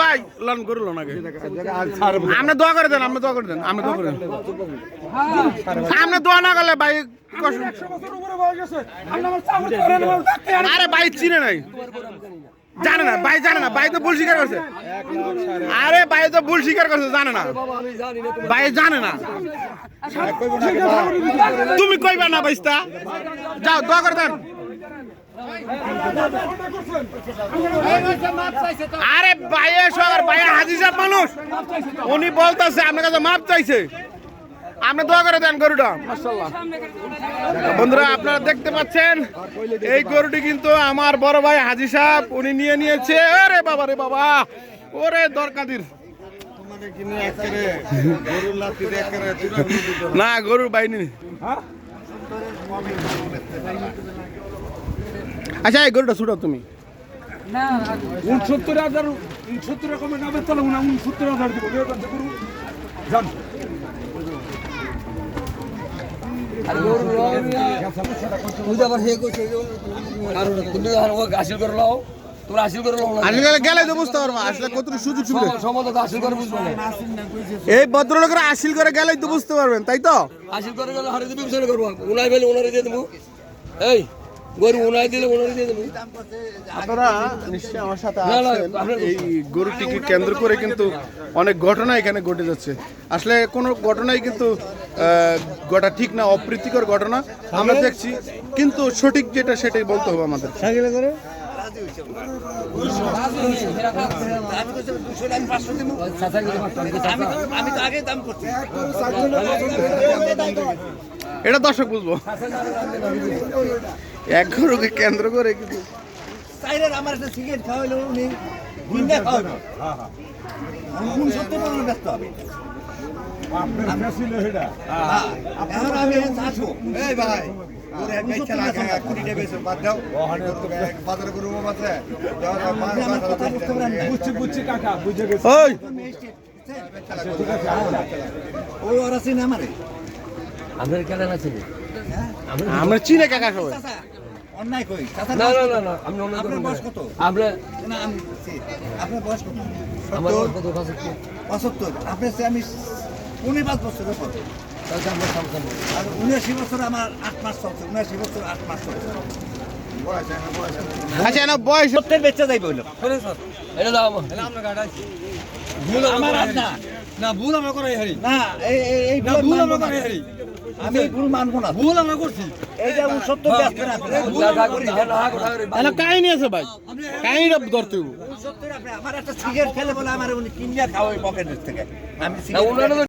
ভাই লন আগে আপনি দোয়া করে দেন, আপনি দোয়া করে দেন, আপনি দোয়া করে দেন। আপনি দোয়া না করলে ভাই আরে ভাই চিনে নাই। জানে না, ভাই জানে না, ভাই তো ভুল স্বীকার করছে। আরে ভাই তো ভুল স্বীকার করছে, জানে না। ভাই জানে না। তুমি কইবা না, বাইস্তা। যাও, দোয়া করে দেন। আরে ভাইয়ে সবার ভাইয়ে হাজি সাহেব মানুষ। উনি বলতেছে, আপনার কাছে মাপ চাইছে। আপনি দোয়া করে দেন গরুটা। বন্ধুরা, আপনারা দেখতে পাচ্ছেন, এই গরুটি কিন্তু আমার বড় ভাই হাজি সাহেব উনি নিয়ে নিয়েছে। আরে বাবা রে বাবা, ওরে দরকাদির। না, গরুর বাইনি আচ্ছা এই গরুটা ছুটাও তুমি। উনসত্তর হাজার উনসত্তর উনসত্তর দিব। গেলে আসলে না। এই ভদ্রলোকেরা আসিল করে গেলেই তো বুঝতে পারবেন তাই তো? হাসিল করে গেলে হারে দিবি করব। উনাই পেলে উনারে দিয়ে দেবো। এই গরু উনাই দিলে উনারে দিয়ে দেবো। আপনারা নিশ্চয়ই আমার সাথে এই গরুটিকে কেন্দ্র করে কিন্তু অনেক ঘটনা এখানে ঘটে যাচ্ছে। আসলে কোনো ঘটনাই কিন্তু ঘটা ঠিক না অপ্রীতিকর ঘটনা আমরা দেখছি। কিন্তু সঠিক যেটা সেটাই বলতে হবে আমাদের। আমি তো আগে দাম করছি। এটা দর্শক বুঝব এক গরুকে কেন্দ্র করে কিন্তু। সাইরের আমার একটা সিগারেট খাওয়াইলো উনি ব্যস্ত হবে। বুঝছি বুঝছি কাকা বুঝে গেছি। ওই। ওরা চিনে আমারে। আপনার কেন আছে আমরা চিনে কাকা সবাই। অন্যায় কই? না না না না আমি অন্য আপনার বয়স কত? আপনার না আমি আপনার বয়স কত? আমার সত্তর? কত? কাছে পঁচাত্তর। আপনার চেয়ে আমি পনেরো পাঁচ বছরের পর আমরা আর উনআশি বছর আমার আট মাস চলছে। উনআশি বছর আট মাস চলছে। আচ্ছা না বয়স সত্যের বেচা যাইবে হইল। এটা দাও আমার। আমার না না ভুল আমরা করাই হারি। না এই না ভুল আমরা না। হারি। আমি ভুল মানবো না। ভুল আমরা করছি। এইটা উনসত্তর ব্যস্ত তাহলে কাহিনী আছে ভাই। কাহিনীটা ধরতে আমার একটা সিগারেট খেলে বলে আমার উনি কিনিয়া খাওয়াই পকেটের থেকে। আমি